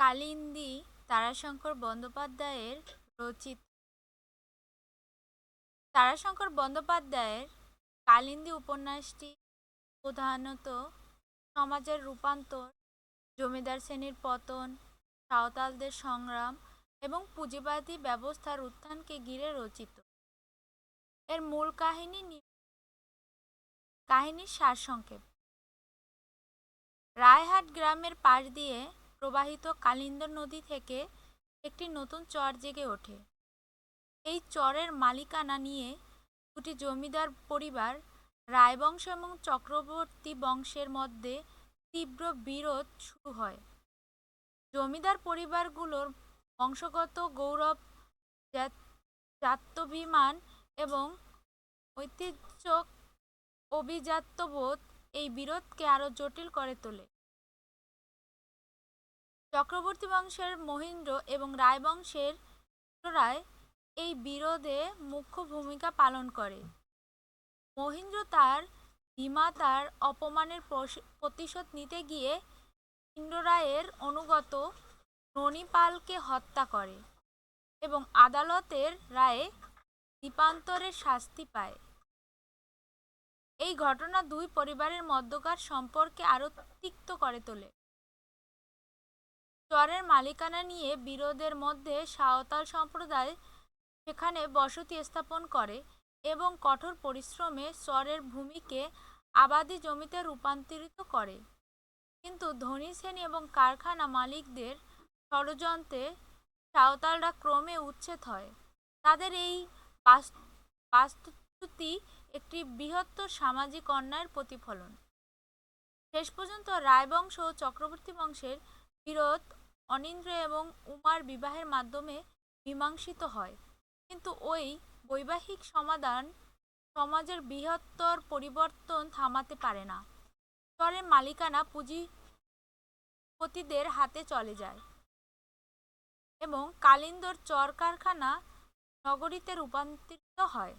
কালিন্দী তারাশঙ্কর বন্দ্যোপাধ্যায়ের রচিত তারাশঙ্কর বন্দ্যোপাধ্যায়ের কালিন্দী উপন্যাসটি প্রধানত সমাজের রূপান্তর, জমিদার শ্রেণির পতন, সাঁওতালদের সংগ্রাম এবং পুঁজিবাদী ব্যবস্থার উত্থানকে ঘিরে রচিত। এর মূল কাহিনী কাহিনীর সারসংক্ষেপ। রায়হাট গ্রামের পাশ দিয়ে প্রবাহিত কালিন্দ নদী থেকে একটি নতুন চর জেগে ওঠে। এই চরের মালিকানা নিয়ে দুটি জমিদার পরিবার রায়বংশ এবং চক্রবর্তী বংশের মধ্যে তীব্র বিরোধ শুরু হয়। জমিদার পরিবারগুলোর বংশগত গৌরব, জাত- জাত্যাভিমান এবং ঐতিহ্য অভিজাত্যবোধ এই বিরোধকে আরও জটিল করে তোলে। চক্রবর্তী বংশের মহেন্দ্র এবং রায় বংশের রায় এই বিরোধে মুখ্য ভূমিকা পালন করে। মহেন্দ্র তার ধীমাতার অপমানের প্রতিশোধ নিতে গিয়ে ইন্দ্ররায়ের অনুগত ননিপালকে হত্যা করে এবং আদালতের রায়ে দ্বীপান্তরের শাস্তি পায়। এই ঘটনা দুই পরিবারের মধ্যকার সম্পর্কে আরও তিক্ত করে তোলে। চরের মালিকানা নিয়ে বিরোধের মধ্যে সাঁওতাল সম্প্রদায় সেখানে বসতি স্থাপন করে এবং কঠোর পরিশ্রমে চরের ভূমিকে আবাদি জমিতে রূপান্তরিত করে। কিন্তু ধনী শ্রেণি এবং কারখানা মালিকদের ষড়যন্ত্রে সাঁওতালরা ক্রমে উচ্ছেদ হয়। তাদের এই বাস- বাস্তুচ্যুতি একটি বৃহত্তর সামাজিক অন্যায়ের প্রতিফলন। শেষ পর্যন্ত রায়বংশ ও চক্রবর্তী বংশের বিরোধ, অনিন্দ্র এবং উমার বিবাহের মাধ্যমে মীমাংসিত হয়। কিন্তু ওই বৈবাহিক সমাধান সমাজের বৃহত্তর পরিবর্তন থামাতে পারে না। চরের মালিকানা পুঁজিপতিদের হাতে চলে যায় এবং কালিন্দর চর কারখানা নগরীতে রূপান্তরিত হয়।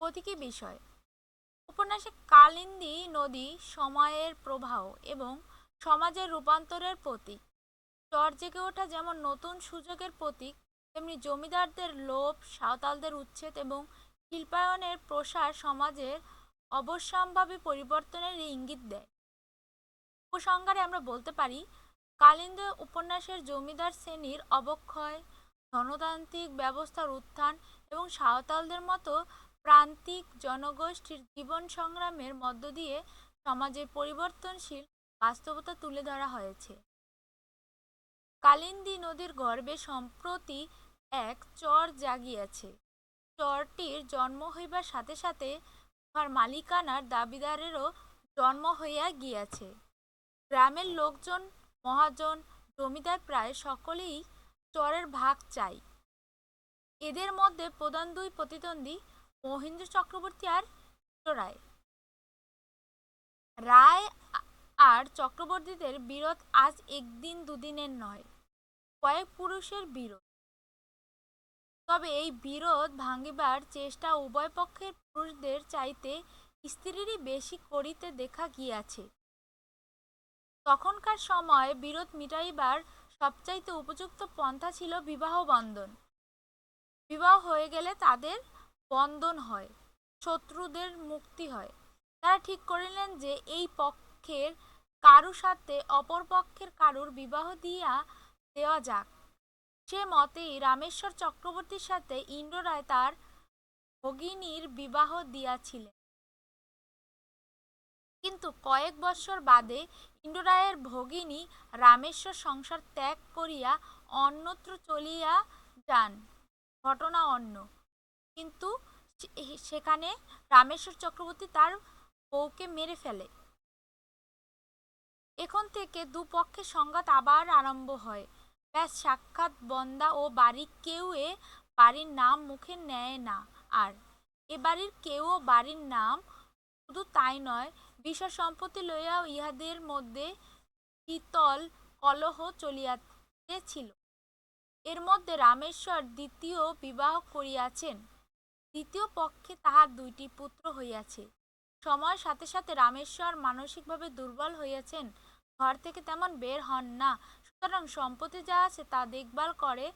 প্রতীকী বিষয়, উপন্যাসে কালিন্দী নদী সময়ের প্রবাহ এবং সমাজের রূপান্তরের প্রতীক। চর জেগে ওঠা যেমন নতুন সুযোগের প্রতীক, তেমনি জমিদারদের লোভ, সাঁওতালদের উচ্ছেদ এবং শিল্পায়নের প্রসার সমাজের অবশ্যম্ভাবী পরিবর্তনের ইঙ্গিত দেয়। উপসংহারে আমরা বলতে পারি কালিন্দ উপন্যাসের জমিদার শ্রেণির অবক্ষয় ধনতান্ত্রিক ব্যবস্থার উত্থান এবং সাঁওতালদের মতো প্রান্তিক জনগোষ্ঠীর জীবন সংগ্রামের মধ্য দিয়ে সমাজের পরিবর্তনশীল বাস্তবতা তুলে ধরা হয়েছে। কালিন্দী নদীর গর্ভে সম্প্রতি এক চর জাগিয়াছে। চরটির জন্ম হইবার সাথে সাথে উহার মালিকানার দাবিদারেরও জন্ম হইয়া গিয়াছে। গ্রামের লোকজন, মহাজন, জমিদার প্রায় সকলেই চরের ভাগ চাই এদের মধ্যে প্রধান দুই প্রতিদ্বন্দ্বী মহেন্দ্র চক্রবর্তী আর রায়। রায় আর চক্রবর্তীদের বিরোধ আজ একদিন দুদিনের নয়, কয়েক পুরুষের বিরোধ। তবে এই বিরোধ ভাঙিবার চেষ্টা উভয় পক্ষের পুরুষদের চাইতে স্ত্রীরই বেশি করিতে দেখা গিয়াছে। তখনকার সময় বিরোধ মিটাইবার সবচাইতে উপযুক্ত পন্থা ছিল বিবাহ বন্ধন। বিবাহ হয়ে গেলে তাদের বন্ধন হয়, শত্রুদের মুক্তি হয়। তারা ঠিক করিলেন যে এই পক্ষের কারু সাথে অপর পক্ষের কারুর বিবাহ দিয়া দেওয়া যাক। সে মতেই রামেশ্বর চক্রবর্তীর সাথে ইন্দ্ররায় তার ভগিনীর বিবাহ দিয়াছিলেন। কিন্তু কয়েক বৎসর বাদে ইন্দ্ররায়ের ভগিনী রামেশ্বর সংসার ত্যাগ করিয়া অন্যত্র চলিয়া যান, ঘটনা অন্য। কিন্তু সেখানে রামেশ্বর চক্রবর্তী তার বউকে মেরে ফেলে। এখন থেকে দুপক্ষের সংঘাত আবার আরম্ভ হয়। ব্যাস, সাক্ষাৎ বন্দা ও বাড়ির কেউ এ বাড়ির নাম মুখে নেয় না। আর এ বাড়ির কেউ বাড়ির নাম শুধু তাই নয়, বিষয় সম্পত্তি লইয়াও ইহাদের মধ্যে শীতল কলহ চলিয়াছিল এর মধ্যে রামেশ্বর দ্বিতীয় বিবাহ করিয়াছেন। দ্বিতীয় পক্ষে তাহার দুইটি পুত্র হইয়াছে। সময়ের সাথে সাথে রামেশ্বর মানসিকভাবে দুর্বল হইয়াছেন ঘর থেকে তেমন বের হন না। সুতরাং সম্পত্তি যা আছে তা দেখভাল করে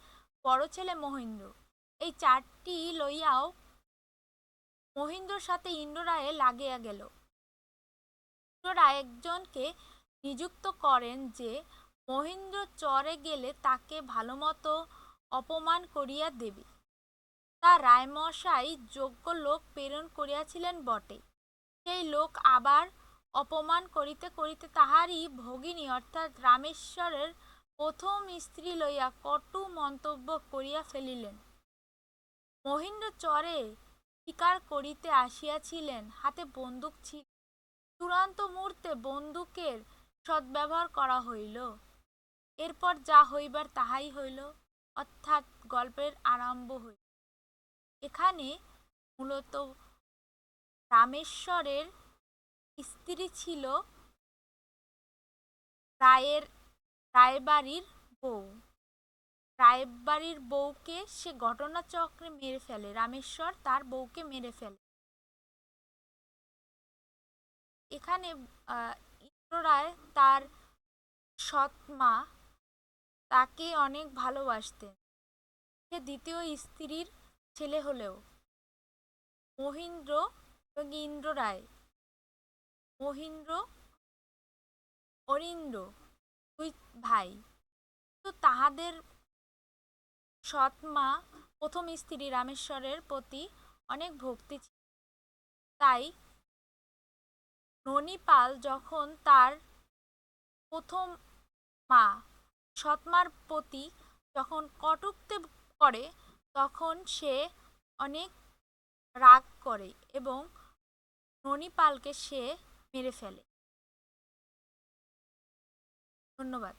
বড় ছেলে মহেন্দ্র। এই চারটি লইয়াও মহেন্দ্রর সাথে ইন্দ্ররায়ে লাগিয়া গেল। ইন্দ্ররায় একজনকে নিযুক্ত করেন যে, মহেন্দ্র চরে গেলে তাকে ভালোমতো অপমান করিয়া দেবে। তা রায়মশাই যোগ্য লোক প্রেরণ করিয়াছিলেন বটে। সেই লোক আবার অপমান করিতে করিতে তাহারই ভগিনী অর্থাৎ রামেশ্বরের প্রথম স্ত্রী লইয়া কটু মন্তব্য করিয়া ফেলিলেন। মহেন্দ্র চরে শিকার করিতে আসিয়াছিলেন, হাতে বন্দুক ছিল। চূড়ান্ত মুহূর্তে বন্দুকের সদ্ব্যবহার করা হইল। এরপর যা হইবার তাহাই হইল, অর্থাৎ গল্পের আরম্ভ হইল। এখানে মূলত রামেশ্বরের স্ত্রী ছিল রায়ের, রায়বাড়ির বউ। রায়বাড়ির বউকে সে ঘটনাচক্রে মেরে ফেলে। রামেশ্বর তার বউকে মেরে ফেলে। এখানে ইন্দ্ররায় তার সৎ মা, তাকে অনেক ভালোবাসতেন। সে দ্বিতীয় স্ত্রীর ছেলে হলেও। মহিন্দ্র এবং ইন্দ্র রায়। মহিন্দ্র অরিন্দ্র দুই ভাই। তো তাহাদের সৎ মা প্রথম স্ত্রী রামেশ্বরের প্রতি অনেক ভক্তি ছিল। তাই ননিপাল যখন তার প্রথম মা সৎমার প্রতি যখন কটুক্তি করে, তখন সে অনেক রাগ করে এবং ননিপালকে সে মেরে ফেলে। ধন্যবাদ।